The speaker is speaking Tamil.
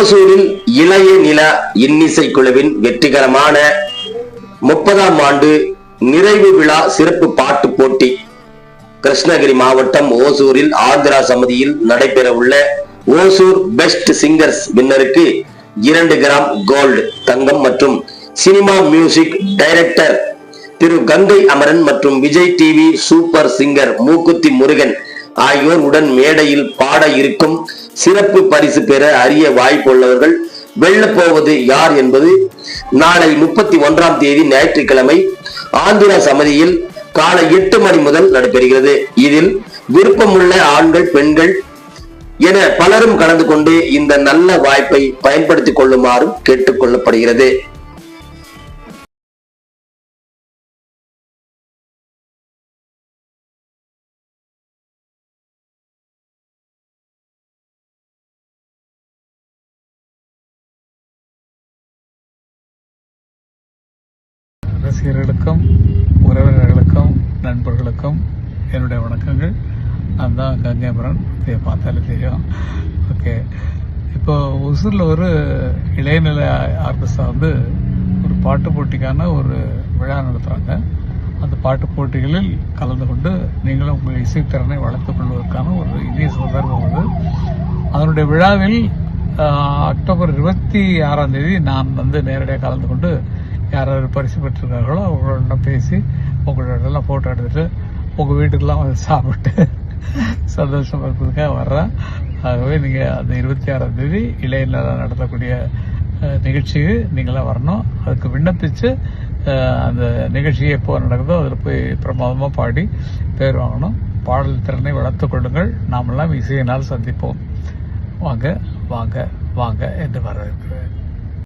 ஓசூரில் இளைய நில இன்னிசை குழுவின் வெற்றிகரமான முப்பதாம் ஆண்டு நிறைவு விழா சிறப்பு பாட்டு போட்டி கிருஷ்ணகிரி மாவட்டம் ஓசூரில் ஆந்திரா சமிதியில் நடைபெற உள்ள ஓசூர் பெஸ்ட் சிங்கர்ஸ் வின்னருக்கு இரண்டு கிராம் கோல்டு தங்கம் மற்றும் cinema music director Thiru Gangai Amaran மற்றும் விஜய் டிவி சூப்பர் சிங்கர் மூக்குத்தி முருகன் ஆகியோர் உடன் மேடையில் பாட இருக்கும் சிறப்பு பரிசு பெற அரிய வாய்ப்புள்ளவர்கள் வெல்லப்போவது யார் என்பது நாளை முப்பத்தி ஒன்றாம் தேதி ஞாயிற்றுக்கிழமை ஆந்திரா சமதியில் காலை எட்டு மணி முதல் நடைபெறுகிறது. இதில் விருப்பமுள்ள ஆண்கள் பெண்கள் என பலரும் கலந்து கொண்டு இந்த நல்ல வாய்ப்பை பயன்படுத்திக் கொள்ளுமாறும் கேட்டுக்கொள்ளப்படுகிறது ரசிகர்களுக்கும் உறவினர்களுக்கும் நண்பர்களுக்கும் என்னுடைய வணக்கங்கள். நான் தான் கங்கைபுரன் இதை பார்த்தாலே தெரியும். ஓகே இப்போ ஒசூரில் ஒரு இளையநிலை ஆர்கெஸ்ட்ரா வந்து ஒரு பாட்டு போட்டிக்கான ஒரு விழா நடத்துகிறாங்க அந்த பாட்டு போட்டிகளில் கலந்து கொண்டு நீங்களும் உங்கள் இசைத்திறனை வளர்த்து கொள்வதற்கான ஒரு இனிய சந்தர்ப்பம் அது அதனுடைய விழாவில் அக்டோபர் இருபத்தி ஆறாம் தேதி நான் வந்து நேரடியாக கலந்து கொண்டு யார் யார் பரிசு பெற்றிருக்கார்களோ அவங்களோட பேசி உங்களோடலாம் ஃபோட்டோ எடுத்துகிட்டு உங்கள் வீட்டுக்கெலாம் வந்து சாப்பிட்டு சந்தோஷமாக இருக்கிறதுக்காக வர்றேன். ஆகவே நீங்கள் அந்த இருபத்தி ஆறாம் தேதி இளைஞர் நடத்தக்கூடிய நிகழ்ச்சிக்கு நீங்களாம் வரணும். அதுக்கு விண்ணப்பித்து அந்த நிகழ்ச்சி எப்போ நடக்குதோ அதில் போய் பிரமாதமாக பாடி பேர் வாங்கணும். பாடல் திறனை வளர்த்துக் கொள்ளுங்கள். நாமெல்லாம் இசையினால் சந்திப்போம். வாங்க வாங்க வாங்க என்று வரவேற்கிறேன்.